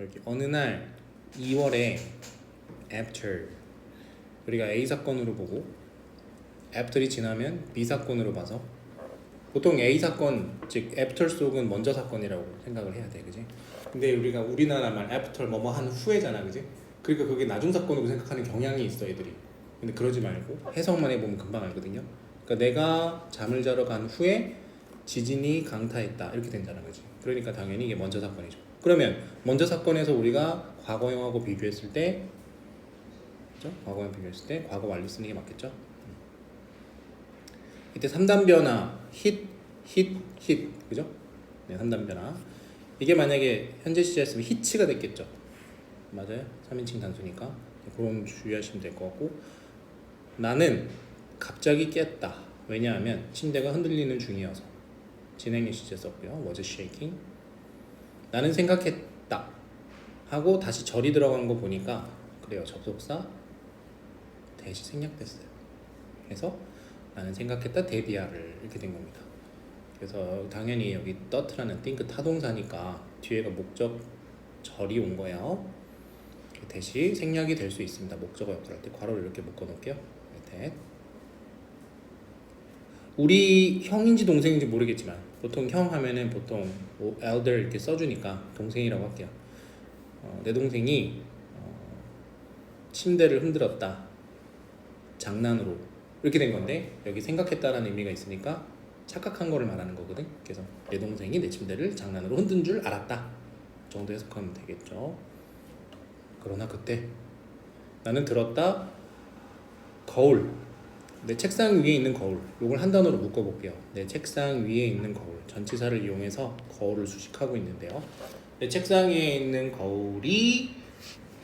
이렇게 어느 날 2월에 after 우리가 A 사건으로 보고 after이 지나면 B 사건으로 봐서 보통 A 사건 즉 after 속은 먼저 사건이라고 생각을 해야 돼, 그지? 근데 우리가 우리나라 말 after 뭐뭐 한 후에잖아, 그지? 그러니까 그게 나중 사건으로 생각하는 경향이 있어, 애들이. 근데 그러지 말고 해석만 해보면 금방 알거든요. 그러니까 내가 잠을 자러 간 후에 지진이 강타했다 이렇게 된다는 거지. 그러니까 당연히 이게 먼저 사건이죠. 그러면 먼저 사건에서 우리가 과거형하고 비교했을 때, 그죠? 과거형 비교했을 때 과거 완료 쓰는 게 맞겠죠? 이때 3단 변화 hit, hit, hit 그죠? 네, 3단 변화 이게 만약에 현재 시제였으면 hit가 됐겠죠? 맞아요? 3인칭 단수니까 네, 그럼 주의하시면 될 것 같고 나는 갑자기 깼다 왜냐하면 침대가 흔들리는 중이어서 진행의 시제 썼고요 was shaking 나는 생각했다. 하고 다시 절이 들어간 거 보니까 그래요. 접속사 대시 생략됐어요. 그래서 나는 생각했다 데비아를 이렇게 된 겁니다. 그래서 당연히 여기 떠트라는 think 타동사니까 뒤에가 목적 절이 온 거예요 대시 생략이 될 수 있습니다. 목적어 역할 할 때 괄호를 이렇게 묶어 놓을게요. 밑에 우리 형인지 동생인지 모르겠지만 보통 형 하면은 보통 뭐 elder 이렇게 써주니까 동생이라고 할게요. 어, 내 동생이 어, 침대를 흔들었다. 장난으로 이렇게 된 건데 여기 생각했다라는 의미가 있으니까 착각한 거를 말하는 거거든. 그래서 내 동생이 내 침대를 장난으로 흔든 줄 알았다. 그 정도 해석하면 되겠죠. 그러나 그때 나는 들었다. 거울 내 책상 위에 있는 거울 이걸 한 단어로 묶어볼게요. 내 책상 위에 있는 거울 전치사를 이용해서 거울을 수식하고 있는데요. 내 책상 위에 있는 거울이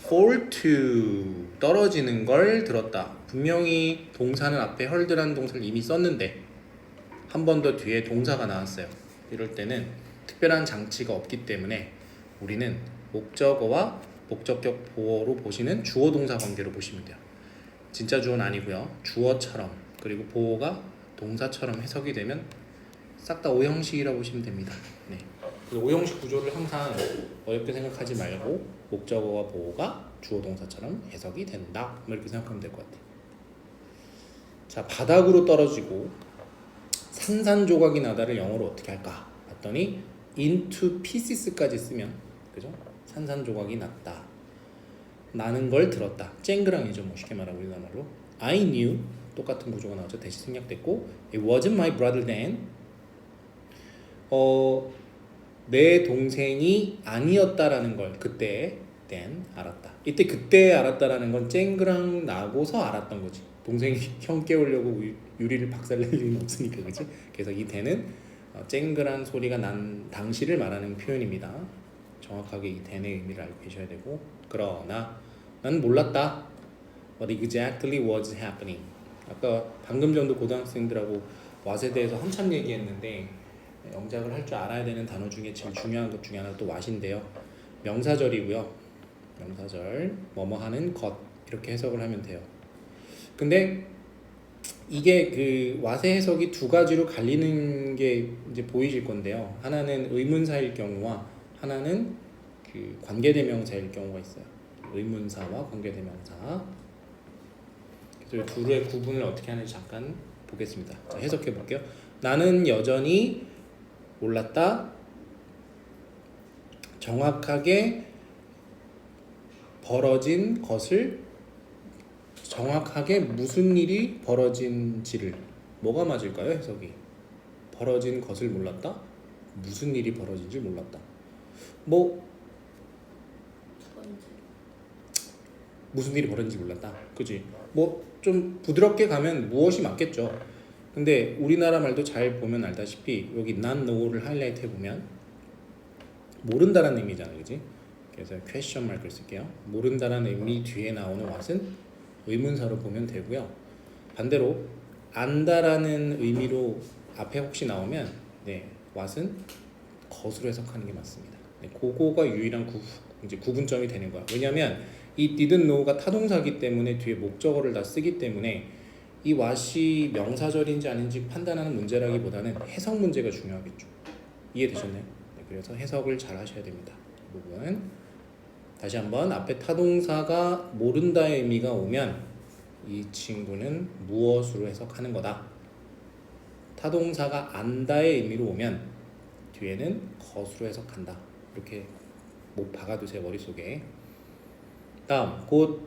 fall to 떨어지는 걸 들었다. 분명히 동사는 앞에 헐드라는 동사를 이미 썼는데 한 번 더 뒤에 동사가 나왔어요. 이럴 때는 특별한 장치가 없기 때문에 우리는 목적어와 목적격 보어로 보시는 주어 동사 관계로 보시면 돼요 진짜 주어는 아니고요. 주어처럼 그리고 보호가 동사처럼 해석이 되면 싹 다 오형식이라고 보시면 됩니다. 네. 그 오형식 구조를 항상 어렵게 생각하지 말고 목적어와 보호가 주어 동사처럼 해석이 된다. 뭐 이렇게 생각하면 될 것 같아요. 자 바닥으로 떨어지고 산산조각이 나다를 영어로 어떻게 할까? 봤더니 into pieces까지 쓰면 그죠? 산산조각이 났다. 나는 걸 들었다. 쨍그랑이죠. 뭐 쉽게 말하고 우리나라로. I knew 똑같은 구조가 나오죠. 대시 생략됐고 It wasn't my brother then. 어, 내 동생이 아니었다라는 걸 그때 then 알았다. 이때 그때 알았다라는 건 쨍그랑 나고서 알았던 거지. 동생이 형 깨우려고 유- 유리를 박살낼 일은 없으니까 그지. 그래서 이 then은 어, 쨍그란 소리가 난 당시를 말하는 표현입니다. 정확하게 이 then의 의미를 알고 계셔야 되고 그러나 난 몰랐다. What exactly was happening? 아까 방금 전도 고등학생들하고 왓에 대해서 한참 얘기했는데 영작을 할 줄 알아야 되는 단어 중에 제일 중요한 것 중에 하나가 또 왓인데요. 명사절이고요. 명사절 뭐뭐 하는 것 이렇게 해석을 하면 돼요. 근데 이게 그 왓의 해석이 두 가지로 갈리는 게 이제 보이실 건데요. 하나는 의문사일 경우와 하나는 그 관계대명사일 경우가 있어요. 의문사와 관계대명사. 이 둘의 구분을 어떻게 하는지 잠깐 보겠습니다. 자, 해석해 볼게요. 나는 여전히 몰랐다. 정확하게 벌어진 것을 정확하게 무슨 일이 벌어진지를 뭐가 맞을까요? 해석이 벌어진 것을 몰랐다. 무슨 일이 벌어진지 몰랐다. 뭐 무슨 일이 벌어진지 몰랐다. 그지? 뭐 좀 부드럽게 가면 무엇이 맞겠죠. 근데 우리나라 말도 잘 보면 알다시피 여기 not know를 하이라이트 해보면 모른다라는 의미잖아요. 그지? 그래서 question 마크를 쓸게요. 모른다라는 의미 뒤에 나오는 what은 의문사로 보면 되고요. 반대로 안다라는 의미로 앞에 혹시 나오면 네, what은 것으로 해석하는 게 맞습니다. 네, 그거가 유일한 구, 이제 구분점이 되는 거야. 왜냐하면 이 didn't know가 타동사기 때문에 뒤에 목적어를 다 쓰기 때문에 이 what이 명사절인지 아닌지 판단하는 문제라기보다는 해석 문제가 중요하겠죠. 이해되셨나요? 네, 그래서 해석을 잘 하셔야 됩니다. 이 부분. 다시 한번 앞에 타동사가 모른다의 의미가 오면 이 친구는 무엇으로 해석하는 거다. 타동사가 안다의 의미로 오면 뒤에는 것으로 해석한다. 이렇게 못 박아두세요 머릿속에. 다음 곧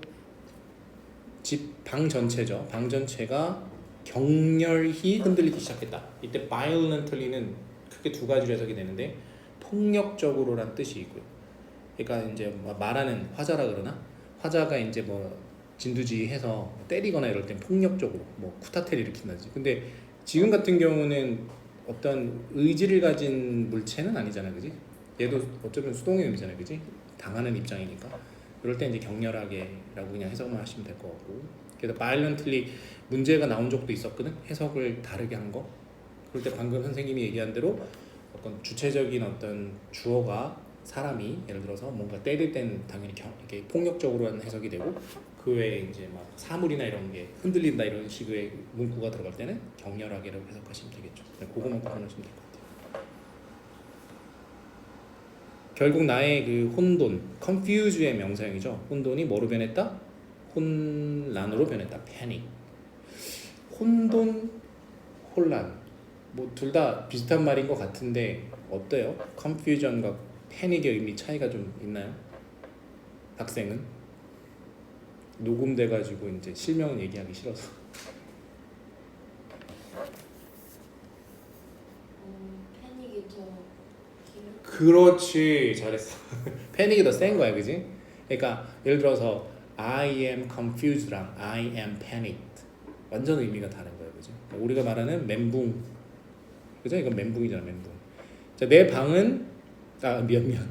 집 방 전체죠. 방 전체가 격렬히 흔들리기 시작했다. 이때 violently는 크게 두 가지로 해석이 되는데 폭력적으로란 뜻이 있고요. 그러니까 이제 뭐 말하는 화자라 그러나 화자가 이제 뭐 진두지휘해서 때리거나 이럴 땐 폭력적으로 뭐 쿠타테를 일으킨다든지. 근데 지금 같은 경우는 어떤 의지를 가진 물체는 아니잖아, 그지? 얘도 어쩌면 수동의 의미잖아, 그지? 당하는 입장이니까. 그럴 때 이제 격렬하게라고 그냥 해석만 하시면 될 것 같고. 그래서 violently 문제가 나온 적도 있었거든. 해석을 다르게 한 거. 그럴 때 방금 선생님이 얘기한 대로 어떤 주체적인 어떤 주어가 사람이 예를 들어서 뭔가 때릴 때는 당연히 경, 이게 폭력적으로 하는 해석이 되고 그 외에 이제 막 사물이나 이런 게 흔들린다 이런 식의 문구가 들어갈 때는 격렬하게라고 해석하시면 되겠죠. 네, 그거만 구분하시면 될 것 같아요. 결국 나의 그 혼돈, confuse의 명사형이죠. 혼돈이 뭐로 변했다? 혼란으로 변했다. panic. 혼돈, 혼란. 뭐 둘 다 비슷한 말인 것 같은데 어때요? confusion과 패닉의 의미 차이가 좀 있나요? 학생은 녹음돼 가지고 이제 실명은 얘기하기 싫어서 음, 패닉이 더 길. 그렇지. 잘했어. 패닉이 더 센 거야 그지? 그러니까 예를 들어서 I am confused랑 I am panicked 완전 의미가 다른 거야 그지? 그러니까 우리가 말하는 멘붕. 그죠? 이건 멘붕이잖아 멘붕. 자, 내 방은 아 미안 미안.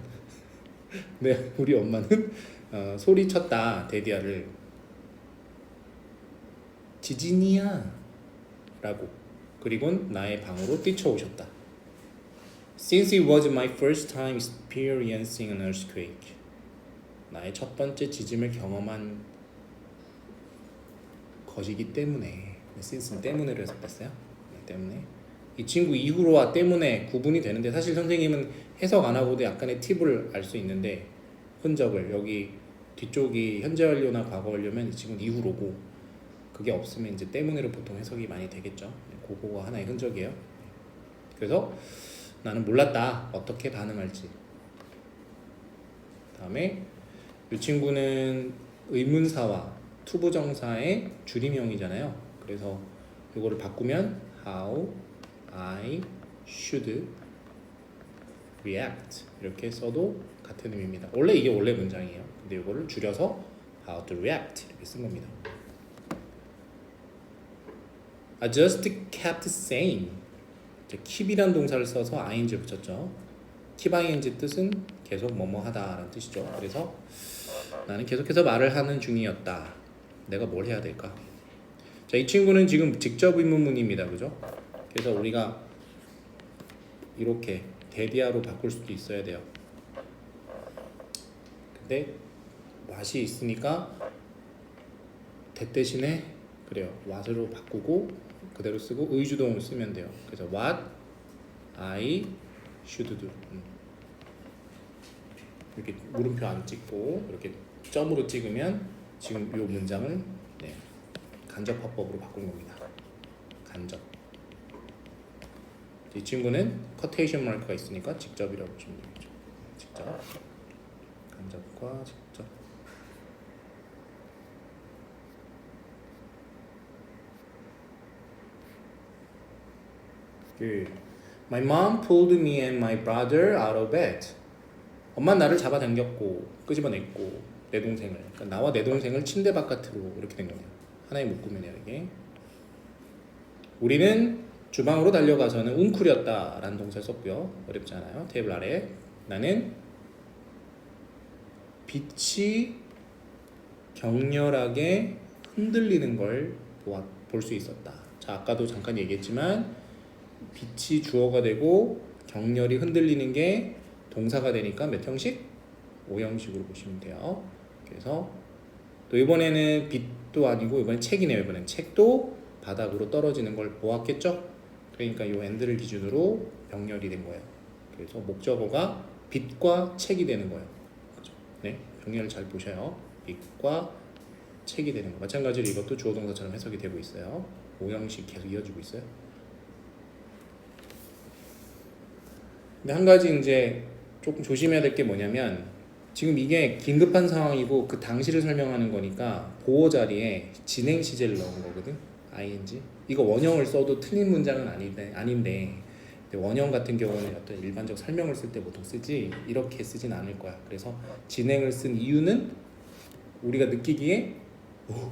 네 우리 엄마는 어, 소리쳤다 데디아를. 지진이야 라고. 그리고 나의 방으로 뛰쳐오셨다 Since it was my first time experiencing an earthquake 나의 첫 번째 지짐을 경험한 것이기 때문에 since는 때문에로 해석됐어요 네, 때문에 이 친구 이후로와 때문에 구분이 되는데 사실 선생님은 해석 안 하고도 약간의 팁을 알 수 있는데 흔적을 여기 뒤쪽이 현재 완료나 과거 완료면 이 친구는 이후로고 그게 없으면 이제 때문에로 보통 해석이 많이 되겠죠. 네, 그거가 하나의 흔적이에요. 그래서 나는 몰랐다 어떻게 반응할지. 다음에 이 친구는 의문사와 투부정사의 줄임형이잖아요. 그래서 이거를 바꾸면 how I should react 이렇게 써도 같은 의미입니다. 원래 이게 원래 문장이에요. 근데 이거를 줄여서 how to react 이렇게 쓴 겁니다. I just kept saying 이제 keep이란 동사를 써서 ing 붙였죠. keep ing 뜻은 계속 뭐뭐 하다라는 뜻이죠. 그래서 나는 계속해서 말을 하는 중이었다. 내가 뭘 해야 될까? 자, 이 친구는 지금 직접 의문문입니다. 그죠? 그래서 우리가 이렇게 데디아로 바꿀 수도 있어야 돼요. 근데 맛이 있으니까 대 대신에 그래요. what으로 바꾸고 그대로 쓰고 의주동을 쓰면 돼요. 그래서 what I should do. 음. 이렇게 물음표 안 찍고 이렇게 점으로 찍으면 지금 이 문장을 네, 간접 화법으로 바꾼 겁니다. 간접. 이 친구는 커테이션 마크가 있으니까 직접이라고 보시면 되겠죠. 직접. 간접과 직접. Good. My mom pulled me and my brother out of bed. 엄마 나를 잡아당겼고 끄집어냈고 내 동생을 그러니까 나와 내 동생을 침대 바깥으로 이렇게 된 거네요. 하나의 묶음이네요 이게. 우리는 주방으로 달려가서는 웅크렸다 라는 동사를 썼고요. 어렵지 않아요. 테이블 아래 나는 빛이 격렬하게 흔들리는 걸 볼 수 있었다. 자 아까도 잠깐 얘기했지만 빛이 주어가 되고 격렬히 흔들리는 게 동사가 되니까 몇 형식? 5형식으로 보시면 돼요. 그래서 또 이번에는 빛도 아니고 이번엔 책이네요. 이번엔 책도 바닥으로 떨어지는 걸 보았겠죠? 그러니까 이 엔드를 기준으로 병렬이 된 거예요. 그래서 목적어가 빛과 책이 되는 거예요. 그죠? 네, 병렬을 잘 보셔요. 빛과 책이 되는 거. 마찬가지로 이것도 주어 동사처럼 해석이 되고 있어요. 오형식 계속 이어지고 있어요. 근데 한 가지 이제 조금 조심해야 될 게 뭐냐면 지금 이게 긴급한 상황이고 그 당시를 설명하는 거니까 보호 자리에 진행 시제를 넣은 거거든. ing. 이거 원형을 써도 틀린 문장은 아닌데 아닌데 원형 같은 경우는 어떤 일반적 설명을 쓸 때 보통 쓰지 이렇게 쓰진 않을 거야. 그래서 진행을 쓴 이유는 우리가 느끼기에 오,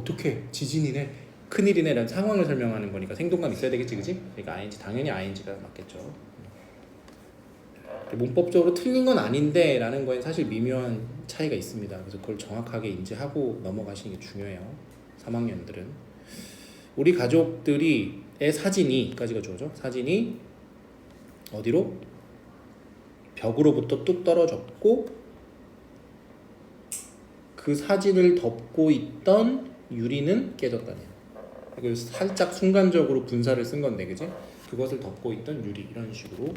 어떻게 지진이네 큰일이네라는 상황을 설명하는 거니까 생동감 있어야 되겠지 그지? 그러니까 ing 당연히 ing가 맞겠죠. 문법적으로 틀린 건 아닌데 라는 거에 사실 미묘한 차이가 있습니다. 그래서 그걸 정확하게 인지하고 넘어가시는 게 중요해요. 3학년들은 우리 가족들이 의 사진이까지가 주어져. 사진이 어디로? 벽으로부터 뚝 떨어졌고 그 사진을 덮고 있던 유리는 깨졌다냐. 이걸 살짝 순간적으로 분사를 쓴 건데, 그지? 그것을 덮고 있던 유리 이런 식으로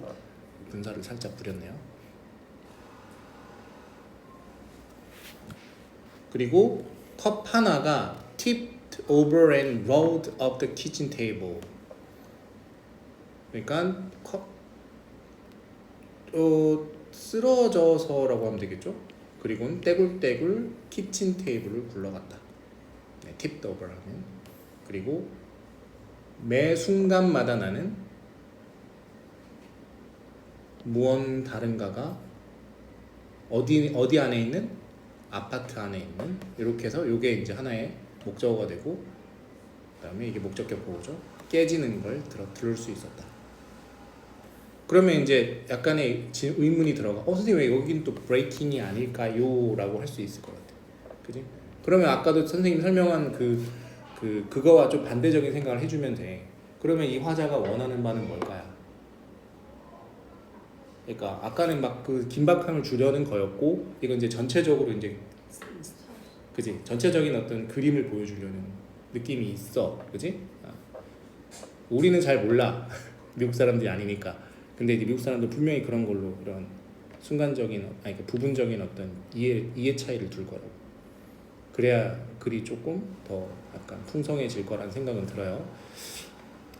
분사를 살짝 부렸네요. 그리고 컵 하나가 tipped over and rolled up the kitchen table. 그러니까 컵 어, 쓰러져서라고 하면 되겠죠. 그리고 떼굴떼굴 키친 테이블을 굴러갔다. 네, tipped over 하면 그리고 매 순간마다 나는 무언 다른가가 어디 어디 안에 있는 아파트 안에 있는 이렇게 해서 이게 이제 하나의 목적어가 되고 그다음에 이게 목적격 보호죠 깨지는 걸 들어 들을 수 있었다. 그러면 이제 약간의 지- 의문이 들어가. 어 선생님 왜 여기는 또 브레이킹이 아닐까요?라고 할 수 있을 것 같아. 그지? 그러면 아까도 선생님 설명한 그, 그 그거와 좀 반대적인 생각을 해주면 돼. 그러면 이 화자가 원하는 바는 뭘까요? 그러니까 아까는 막 그 긴박함을 주려는 거였고 이건 이제 전체적으로 이제 그지? 전체적인 어떤 그림을 보여주려는 느낌이 있어. 그지? 아. 우리는 잘 몰라. 미국 사람들이 아니니까. 근데 이제 미국 사람들 분명히 그런 걸로 이런 순간적인 아니 그 부분적인 어떤 이해 이해 차이를 둘 거라고. 그래야 글이 조금 더 약간 풍성해질 거라는 생각은 들어요.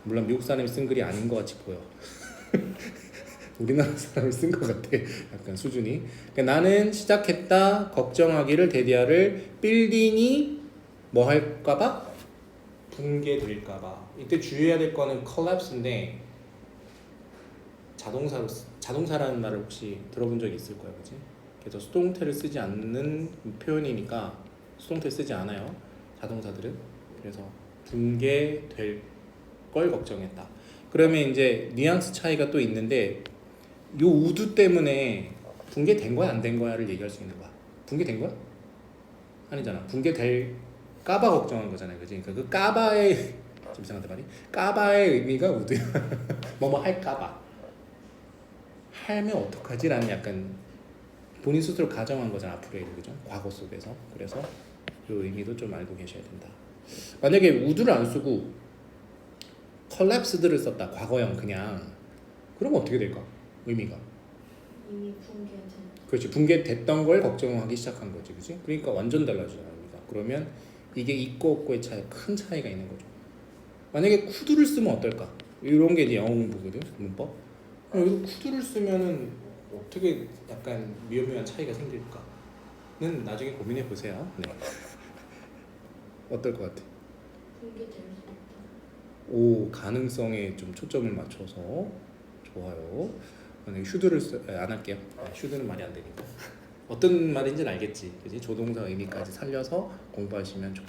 물론 미국 사람이 쓴 글이 아닌 것 같이 보여 우리나라 사람이 쓴 것 같아. 약간 수준이. 그러니까 나는 시작했다 걱정하기를 대디아를 빌딩이 뭐 할까봐? 붕괴될까봐. 이때 주의해야 될 거는 collapse인데 자동사로 쓰- 자동사라는 말을 혹시 들어본 적이 있을 거예요 그지? 그래서 수동태를 쓰지 않는 표현이니까 수동태 쓰지 않아요 자동사들은. 그래서 붕괴될 걸 걱정했다. 그러면 이제 뉘앙스 차이가 또 있는데 요 우두 때문에 붕괴된 거야 안 된 거야를 얘기할 수 있는 거야. 붕괴된 거야? 아니잖아. 붕괴될 까봐 걱정한 거잖아요, 그지? 그러니까 그 까바의 좀 이상한데 말이 까바의 의미가 우두야. 뭐뭐 할까봐. 하면 어떡하지라는 약간 본인 스스로 가정한 거잖아 앞으로의 그죠? 과거 속에서 그래서 그 의미도 좀 알고 계셔야 된다. 만약에 우두를 안 쓰고 컬랩스들을 썼다 과거형 그냥 그러면 어떻게 될까? 의미가. 이미 붕괴된. 그렇지 붕괴됐던 걸 걱정하기 시작한 거지 그지? 그러니까 완전 달라지잖아 의미가. 그러면 이게 있고 없고의 차이 큰 차이가 있는 거죠. 만약에 쿠드를 쓰면 어떨까? 이런 게 이제 영어 공부거든 문법. 여기서 쿠드를 쓰면은 어떻게 약간 미묘한 차이가 생길까는 나중에 고민해 보세요. 네. 어떨 것 같아? 붕괴될 수 있다. 오 가능성에 좀 초점을 맞춰서. 좋아요. 슈드를 안 할게요. 아, 슈드는 말이 안 되니까. 어떤 말인지는 알겠지, 그지? 조동사 의미까지 살려서 공부하시면 좋.